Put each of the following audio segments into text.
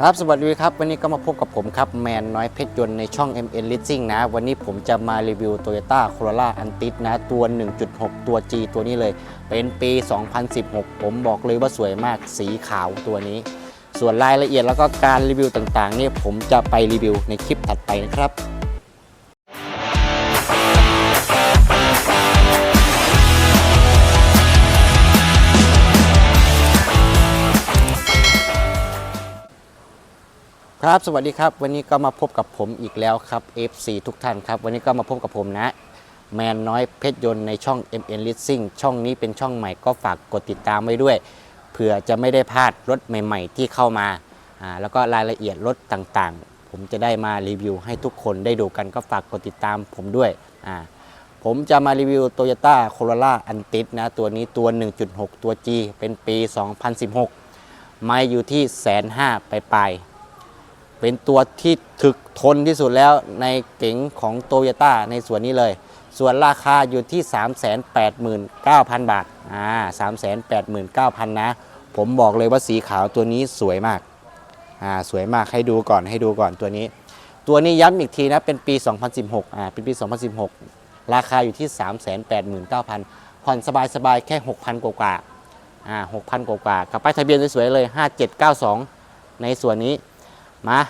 ครับสวัสดีครับ วันนี้ก็มาพบกับผมครับ แมนน้อยเพชรยนต์ในช่อง MN Leasing นะ วันนี้ผมจะมารีวิว Toyota Corolla Antis นะ ตัว 1.6 ตัว G ตัวนี้เลย เป็นปี 2016 ผมบอกเลยว่าสวยมากสีขาวตัวนี้ ส่วนรายละเอียดแล้วก็การรีวิวต่างๆเนี่ยผมจะไปรีวิวในคลิปถัดไปนะครับ ครับสวัสดีครับ วันนี้ก็มาพบกับผมอีกแล้วครับ FC ทุกท่านครับ วันนี้ก็มาพบกับผมนะ แมนน้อยเพชรยนต์ในช่อง MN Leasing ช่องนี้เป็นช่องใหม่ก็ฝากกดติดตามไว้ด้วยเผื่อจะไม่ได้พลาดรถใหม่ๆ ที่เข้ามาอ่าแล้วก็รายละเอียดรถต่างๆ ผมจะได้มารีวิวให้ทุกคนได้ดูกันก็ฝากกดติดตามผมด้วยอ่าผมจะมารีวิว Toyota Corolla Antis นะตัวนี้ตัว 1.6 ตัว G เป็นปี 2016 ไม่อยู่ที่แสนห้าไปลายๆ เป็นตัวที่ถึกทนที่สุดแล้วในเก๋งของโตโยต้าในส่วนนี้เลย ส่วนราคาอยู่ที่ 389,000 บาทอ่า389,000 นะ ผมบอกเลยว่าสีขาวตัวนี้สวยมากอ่าสวยมากให้ดูก่อนให้ดูก่อนตัวนี้ ตัวนี้ย้ำอีกทีนะ เป็นปี 2016อ่าเป็นปี 2016 ราคาอยู่ที่ 389,000 ผ่อนสบายๆ แค่ 6,000 กว่าๆอ่า6,000 กว่าๆกับป้ายทะเบียนสวยๆเลย 5792 ในส่วนนี้ มา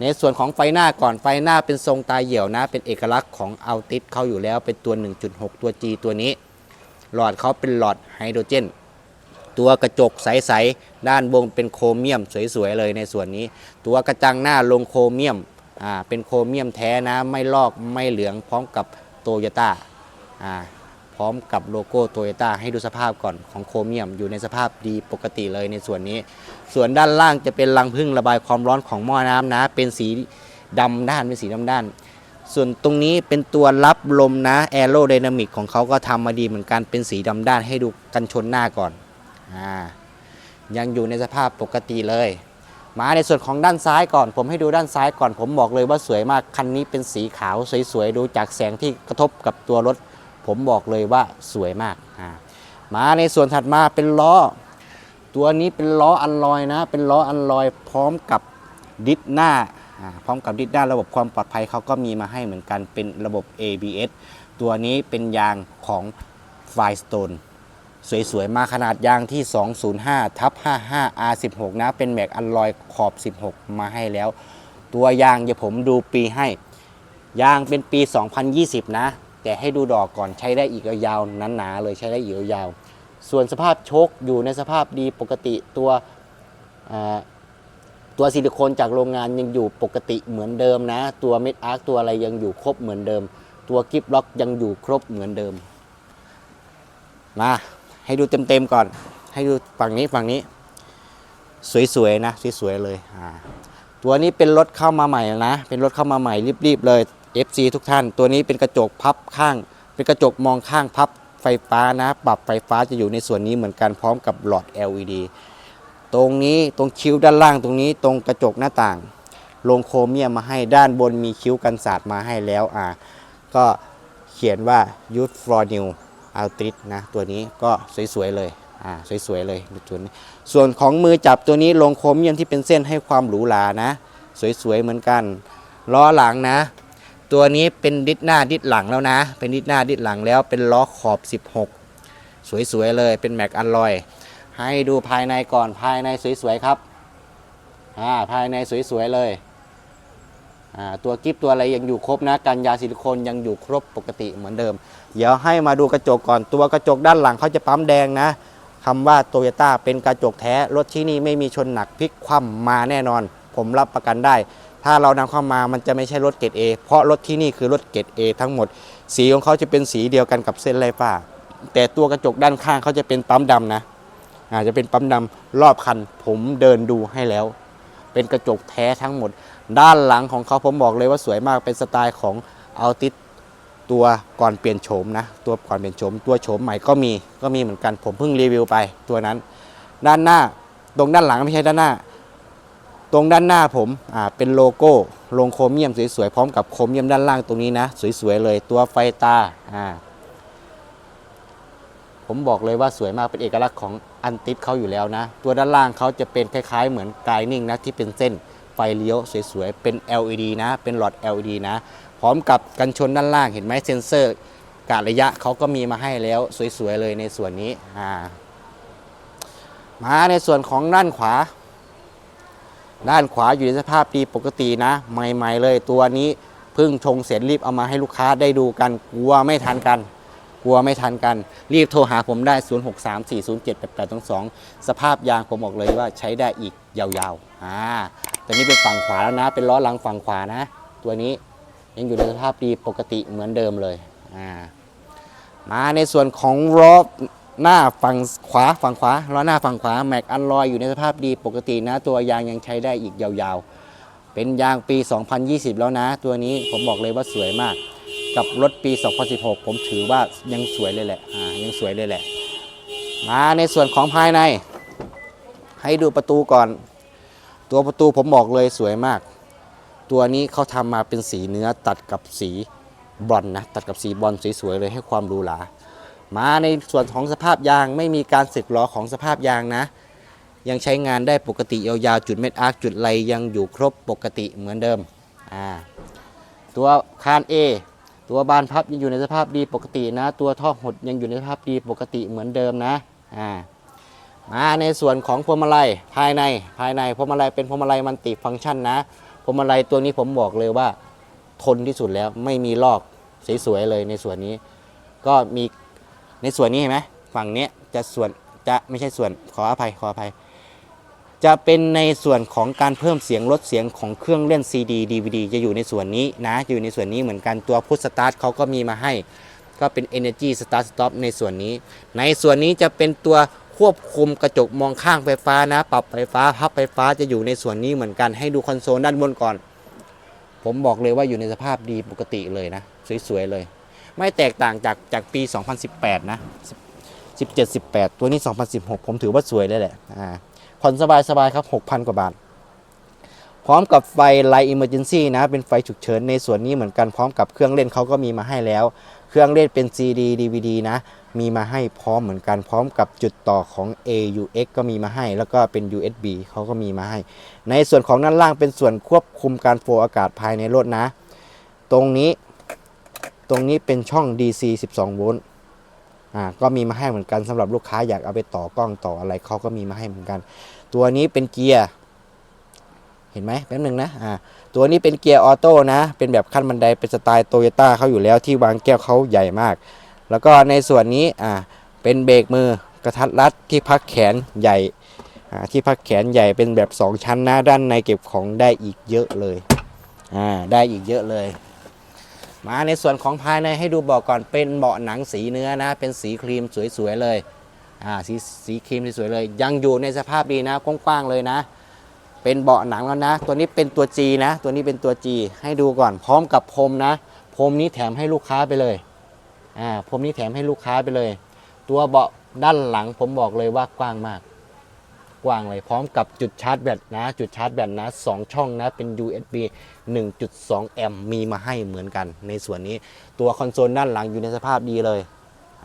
ในส่วนของไฟหน้าก่อนไฟหน้าเป็นทรงตาเหี่ยวนะ เป็นเอกลักษณ์ของอัลติสเขาอยู่แล้วเป็นตัว 1.6 ตัว G ตัวนี้ หลอดเขาเป็นหลอดไฮโดรเจน ตัวกระจกใส ๆ ด้านบนเป็นโครเมียมสวย ๆ เลยในส่วนนี้ ตัวกระจังหน้าลงโครเมียมอ่าเป็นโครเมียมแท้นะ ไม่ลอกไม่เหลืองพร้อมกับโตโยต้าอ่า ร้อมกับโลโก้โตโยต้าให้ดูสภาพก่อนของโครเมียมอยู่ในสภาพดีปกติเลยในส่วนนี้ ส่วนด้านล่างจะเป็นรังพึ่งระบายความร้อนของหม้อน้ำนะ เป็นสีดำด้านเป็นสีดำด้าน ส่วนตรงนี้เป็นตัวรับลมนะแอโรไดนามิกของเขาก็ทำมาดีเหมือนกันเป็นสีดำด้านให้ดูกันชนหน้าก่อนอ่ายังอยู่ในสภาพปกติเลย มาในส่วนของด้านซ้ายก่อน ผมให้ดูด้านซ้ายก่อน ผมบอกเลยว่าสวยมาก คันนี้เป็นสีขาวสวยๆ ดูจากแสงที่กระทบกับตัวรถ ผมบอกเลยว่าสวยมากมาในส่วนถัดมาเป็นล้อ ตัวนี้เป็นล้ออันลอยนะ เป็นล้ออันลอยพร้อมกับดิสหน้าพร้อมกับดิสหน้าระบบความปลอดภัยเขาก็มีมาให้เหมือนกันเป็นระบบ ABS ตัวนี้เป็นยางของ Firestone สวย ๆ มาขนาดยางที่ 205ทับ55 R16 นะ เป็นแม็กอันลอยขอบ 16 มาให้แล้ว ตัวยางเดี๋ยวผมดูปีให้ ยางเป็นปี 2020 นะ แต่ให้ดูดอกก่อนใช้ได้อีกยาวๆหนาๆเลยใช้ได้อีกยาวๆส่วนสภาพโชคอยู่ในสภาพดีปกติตัวตัวซิลิโคนจากโรงงานยังอยู่ปกติเหมือนเดิมนะ ตัวเม็ดอาร์คตัวอะไรยังอยู่ครบเหมือนเดิม ตัวกิฟล็อกยังอยู่ครบเหมือนเดิม มาให้ดูเต็มๆก่อน ให้ดูฝั่งนี้ฝั่งนี้ สวยๆนะสวยๆเลยอ่าตัวนี้เป็นรถเข้ามาใหม่นะ เป็นรถเข้ามาใหม่รีบๆเลย FC ทุกท่าน ตัวนี้เป็นกระจกพับข้าง เป็นกระจกมองข้างพับไฟฟ้านะ ปรับไฟฟ้าจะอยู่ในส่วนนี้เหมือนกันพร้อมกับหลอด LED ตรงนี้ตรงคิ้วด้านล่างตรงนี้ตรงกระจกหน้าต่าง ลงโครเมียมมาให้ด้านบนมีคิ้วกันสาดมาให้แล้วอ่าก็เขียนว่า Youth for New a l t r i s นะ ตัวนี้ก็สวยๆเลยอ่าสวยๆเลยตัวนี้ส่วนของมือจับตัวนี้ลงโครเมียมที่เป็นเส้นให้ความหรูหรานะ สวยๆเหมือนกันล้อหลังนะ ตัวนี้เป็นดิสหน้าดิสหลังแล้วนะ เป็นดิสหน้าดิสหลังแล้วเป็นล้อขอบ 16 สวยๆเลยเป็นแม็กอัลลอย ให้ดูภายในก่อนภายในสวยๆครับอ่าภายในสวยๆเลยอ่าตัวกิฟตัวอะไรยังอยู่ครบนะกันยาซิลิโคนยังอยู่ครบปกติเหมือนเดิม เดี๋ยวให้มาดูกระจกก่อนตัวกระจกด้านหลังเขาจะปั๊มแดงนะคำว่าโตโยต้าเป็นกระจกแท้รถที่นี่ไม่มีชนหนักพลิกคว่ำมาแน่นอน ผมรับประกันได้ ถ้าเรานำเข้ามามันจะไม่ใช่รถเกรด A เพราะรถที่นี่คือรถเกรด A ทั้งหมด สีของเขาจะเป็นสีเดียวกันกับเส้นไฟฟ้า แต่ตัวกระจกด้านข้างเขาจะเป็นปั๊มดำนะอาจจะเป็นปั๊มดำรอบคัน ผมเดินดูให้แล้ว เป็นกระจกแท้ทั้งหมด ด้านหลังของเขาผมบอกเลยว่าสวยมากเป็นสไตล์ของอัลติสตัวก่อนเปลี่ยนโฉมนะ ตัวก่อนเปลี่ยนโฉมตัวโฉมใหม่ก็มีก็มีเหมือนกัน ผมเพิ่งรีวิวไปตัวนั้น ด้านหน้าตรงด้านหลังไม่ใช่ด้านหน้า ตรงด้านหน้าผมอ่าเป็นโลโก้ลงโครเมียมสวยๆพร้อมกับโครเมียมด้านล่างตรงนี้นะ สวยๆเลยตัวไฟตาอ่าผมบอกเลยว่าสวยมากเป็นเอกลักษณ์ของอันติดเขาอยู่แล้วนะ ตัวด้านล่างเขาจะเป็นคล้ายๆ เหมือนกายนิ่งนะที่เป็นเส้นไฟเลี้ยวสวยๆเป็น LED นะ เป็นหลอด LED นะ พร้อมกับกันชนด้านล่างเห็นไหมเซ็นเซอร์กะระยะเขาก็มีมาให้แล้วสวยๆเลยในส่วนนี้อ่ามาในส่วนของด้านขวา ด้านขวาอยู่ในสภาพดีปกตินะ ใหม่ๆเลยตัวนี้เพิ่งชงเสร็จรีบเอามาให้ลูกค้าได้ดูกันกลัวไม่ทันกัน กลัวไม่ทันกัน รีบโทรหาผมได้ 0634078822 สภาพยางผมบอกเลยว่าใช้ได้อีกยาวๆอ่าตัวนี้เป็นฝั่งขวาแล้วนะ เป็นล้อหลังฝั่งขวานะ ตัวนี้ยังอยู่ในสภาพดีปกติเหมือนเดิมเลยอ่ามาในส่วนของล้อ หน้าฝั่งขวาฝั่งขวาล้อหน้าฝั่งขวาแม็กอันลอยอยู่ในสภาพดีปกตินะ ตัวยางยังใช้ได้อีกยาวๆ เป็นยางปี 2020 แล้วนะ ตัวนี้ผมบอกเลยว่าสวยมาก กับรถปี 2016 ผมถือว่ายังสวยเลยแหละอ่ายังสวยเลยแหละ มาในส่วนของภายใน ให้ดูประตูก่อน ตัวประตูผมบอกเลยสวยมาก ตัวนี้เขาทำมาเป็นสีเนื้อตัดกับสีบรอนนะตัดกับสีบรอนสวยๆเลยให้ความหรูหรา มาในส่วนของสภาพยางไม่มีการสึกหรอของสภาพยางนะ ยังใช้งานได้ปกติยาวๆจุดเม็ดอาร์คจุดไรยังอยู่ครบปกติเหมือนเดิมอ่าตัวคาน A ตัวบานพับยังอยู่ในสภาพดีปกตินะ ตัวท่อหดยังอยู่ในสภาพดีปกติเหมือนเดิมนะอ่ามาในส่วนของพวงมาลัยภายในภายในพวงมาลัยเป็นพวงมาลัยมันติฟังก์ชันนะพวงมาลัยตัวนี้ผมบอกเลยว่าทนที่สุดแล้วไม่มีลอกสวยๆเลยในส่วนนี้ ก็มี ในส่วนนี้เห็นไหมฝั่งนี้จะส่วนจะไม่ใช่ส่วนขออภัยขออภัย จะเป็นในส่วนของการเพิ่มเสียงลดเสียงของเครื่องเล่น CD DVD จะอยู่ในส่วนนี้นะจะอยู่ในส่วนนี้เหมือนกันตัวพุทสตาร์ทเขาก็มีมาให้ ก็เป็น Energy Start Stop ในส่วนนี้ ในส่วนนี้จะเป็นตัวควบคุมกระจกมองข้างไฟฟ้านะ ปรับไฟฟ้าพับไฟฟ้าจะอยู่ในส่วนนี้เหมือนกันให้ดูคอนโซลด้านบนก่อน ผมบอกเลยว่าอยู่ในสภาพดีปกติเลยนะ สวยๆเลย ไม่แตกต่างจากจากปี 2018 นะ 17 18 ตัวนี้ 2016 ผมถือว่าสวยเลยแหละอ่าผ่อนสบายๆครับ 6,000 กว่าบาท พร้อมกับไฟ Light Emergency นซี่นะ เป็นไฟฉุกเฉินในส่วนนี้เหมือนกันพร้อมกับเครื่องเล่นเขาก็มีมาให้แล้ว เครื่องเล่นเป็น CD DVD นะ มีมาให้พร้อมเหมือนกันพร้อมกับจุดต่อของ AUX ก็มีมาให้ แล้วก็เป็น USB เขาก็มีมาให้ ในส่วนของด้านล่างเป็นส่วนควบคุมการโฟล์อากาศภายในรถนะ ตรงนี้ ตรงนี้เป็นช่อง DC 12 โวลต์อ่าก็มีมาให้เหมือนกันสำหรับลูกค้าอยากเอาไปต่อกล้องต่ออะไรเขาก็มีมาให้เหมือนกัน ตัวนี้เป็นเกียร์เห็นไหมแป๊บหนึ่งนะอ่าตัวนี้เป็นเกียร์ออโต้นะ เป็นแบบขั้นบันไดเป็นสไตล์โตโยต้าเขาอยู่แล้วที่วางแก้วเขาใหญ่มาก แล้วก็ในส่วนนี้อ่าเป็นเบรกมือกระทัดรัดที่พักแขนใหญ่อ่าที่พักแขนใหญ่เป็นแบบ 2 ชั้นนะด้านในเก็บของได้อีกเยอะเลยอ่าได้อีกเยอะเลย มาในส่วนของภายในให้ดูเบาะก่อนเป็นเบาะหนังสีเนื้อนะ เป็นสีครีมสวยๆเลยอ่าสีสีครีมสวยๆเลย ยังอยู่ในสภาพดีนะกว้างๆเลยนะ เป็นเบาะหนังแล้วนะ ตัวนี้เป็นตัว G นะ ตัวนี้เป็นตัว G ให้ดูก่อนพร้อมกับพรมนะพรมนี้แถมให้ลูกค้าไปเลยอ่าพรมนี้แถมให้ลูกค้าไปเลย ตัวเบาะด้านหลังผมบอกเลยว่ากว้างมาก กว้างเลยพร้อมกับจุดชาร์จแบตนะ จุดชาร์จแบตนะสองช่องนะเป็น USB 1.2 แอมป์มีมาให้เหมือนกัน ในส่วนนี้ตัวคอนโซลด้านหลังอยู่ในสภาพดีเลย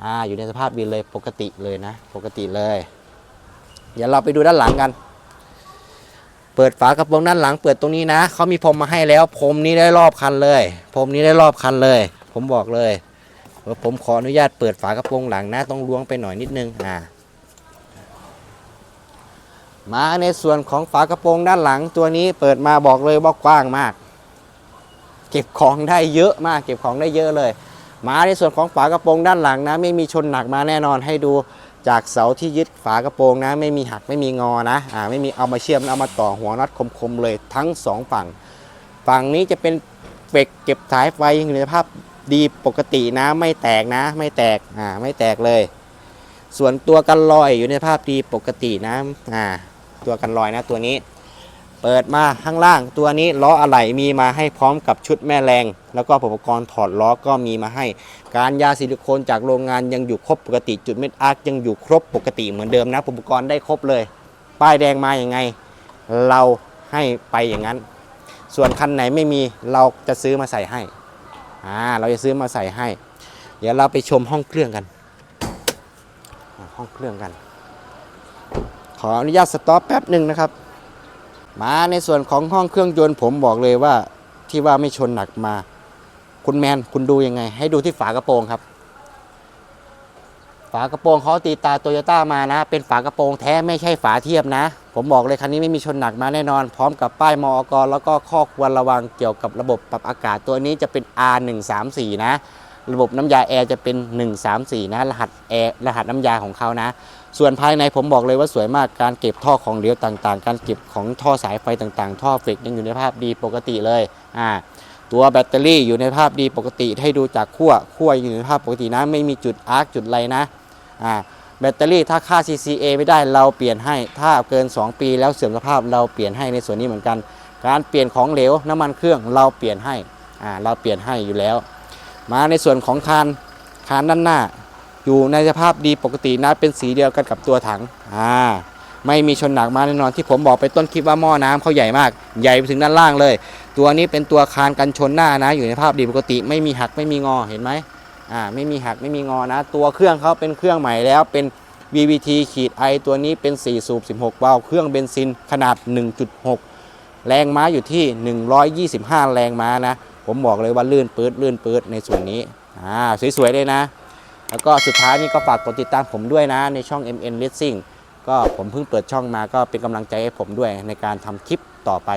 อ่าอยู่ในสภาพดีเลยปกติเลยนะ ปกติเลย เดี๋ยวเราไปดูด้านหลังกัน เปิดฝากระโปรงด้านหลัง เปิดตรงนี้นะเขามีพรมมาให้แล้วพรมนี้ได้รอบคันเลยพรมนี้ได้รอบคันเลย ผมบอกเลยผมขออนุญาตเปิดฝากระโปรงหลังนะต้องล้วงไปหน่อยนิดนึงอ่ามาในส่วนของฝากระโปรงด้านหลังตัวนี้เปิดมาบอกเลยว่ากว้างมาก เก็บของได้เยอะมาก เก็บของได้เยอะเลย มาในส่วนของฝากระโปรงด้านหลังนะ ไม่มีชนหนักมาแน่นอนให้ดูจากเสาที่ยึดฝากระโปรงนะ ไม่มีหักไม่มีงอนะอ่าไม่มีเอามาเชื่อมเอามาต่อหัวน็อตคมๆเลยทั้งสองฝั่ง ฝั่งนี้จะเป็นเฟกเก็บสายไฟอยู่ในสภาพดีปกตินะไม่แตกนะ ไม่แตกอ่าไม่แตกเลย ส่วนตัวกันลอยอยู่ในสภาพดีปกตินะอ่าตัวกันรอยนะตัวนี้ เปิดมาข้างล่างตัวนี้ล้ออะไหล่มีมาให้พร้อมกับชุดแม่แรง แล้วก็อุปกรณ์ถอดล้อก็มีมาให้ การยาซิลิโคนจากโรงงานยังอยู่ครบปกติจุดเม็ดอาร์คยังอยู่ครบปกติเหมือนเดิมนะอุปกรณ์ได้ครบเลย ป้ายแดงมาอย่างไง เราให้ไปอย่างนั้น ส่วนคันไหนไม่มีเราจะซื้อมาใส่ให้อ่าเราจะซื้อมาใส่ให้ เดี๋ยวเราไปชมห้องเครื่องกัน ห้องเครื่องกัน ขออนุญาตสต็อปแป๊บหนึ่งนะครับ มาในส่วนของห้องเครื่องยนต์ผมบอกเลยว่าที่ว่าไม่ชนหนักมา คุณแมนคุณดูยังไง ให้ดูที่ฝากระโปรงครับ ฝากระโปรงเขาตีตาโตโยต้ามานะ เป็นฝากระโปรงแท้ไม่ใช่ฝาเทียบนะ ผมบอกเลยคันนี้ไม่มีชนหนักมาแน่นอน พร้อมกับป้ายมอกรแล้วก็ข้อควรระวังเกี่ยวกับระบบปรับอากาศตัวนี้จะเป็น R134 นะ ระบบน้ำยาแอร์จะเป็น 134 นะ รหัสแอร์รหัสน้ำยาของเขานะ ส่วนภายในผมบอกเลยว่าสวยมากการเก็บท่อของเหลวต่างๆ การเก็บของท่อสายไฟต่างๆ ท่อเฟกยังอยู่ในภาพดีปกติเลยอ่าตัวแบตเตอรี่อยู่ในภาพดีปกติ ให้ดูจากขั้วขั้วอยู่ในภาพปกตินะ ไม่มีจุดอาร์คจุดไรนะอ่าแบตเตอรี่ถ้าค่า CCA ไม่ได้เราเปลี่ยนให้ ถ้าเกิน 2 ปีแล้วเสื่อมสภาพเราเปลี่ยนให้ในส่วนนี้เหมือนกัน การเปลี่ยนของเหลวน้ำมันเครื่องเราเปลี่ยนให้อ่าเราเปลี่ยนให้อยู่แล้ว มาในส่วนของคานคานด้านหน้า อยู่ในสภาพดีปกตินะเป็นสีเดียวกันกับตัวถังอ่าไม่มีชนหนักมาแน่นอนที่ผมบอกไปต้นคลิปว่าหม้อน้ำเขาใหญ่มาก ใหญ่ไปถึงด้านล่างเลย ตัวนี้เป็นตัวคานกันชนหน้านะ อยู่ในภาพดีปกติ ไม่มีหักไม่มีงอเห็นไหมอ่าไม่มีหักไม่มีงอนะ ตัวเครื่องเขาเป็นเครื่องใหม่แล้วเป็น VVT ขีด I ตัวนี้เป็น 4 สูบ 16 วาล์วเครื่องเบนซินขนาด 1.6 แรงม้าอยู่ที่ 125 แรงม้านะ ผมบอกเลยว่าลื่นปื๊ดลื่นปื๊ดในส่วนนี้อ่าสวยๆเลยนะ แล้วก็สุดท้ายนี่ก็ฝากกดติดตามผมด้วยนะในช่อง MN Racing ก็ผมเพิ่งเปิดช่องมาก็เป็นกำลังใจให้ผมด้วยในการทำคลิปต่อไป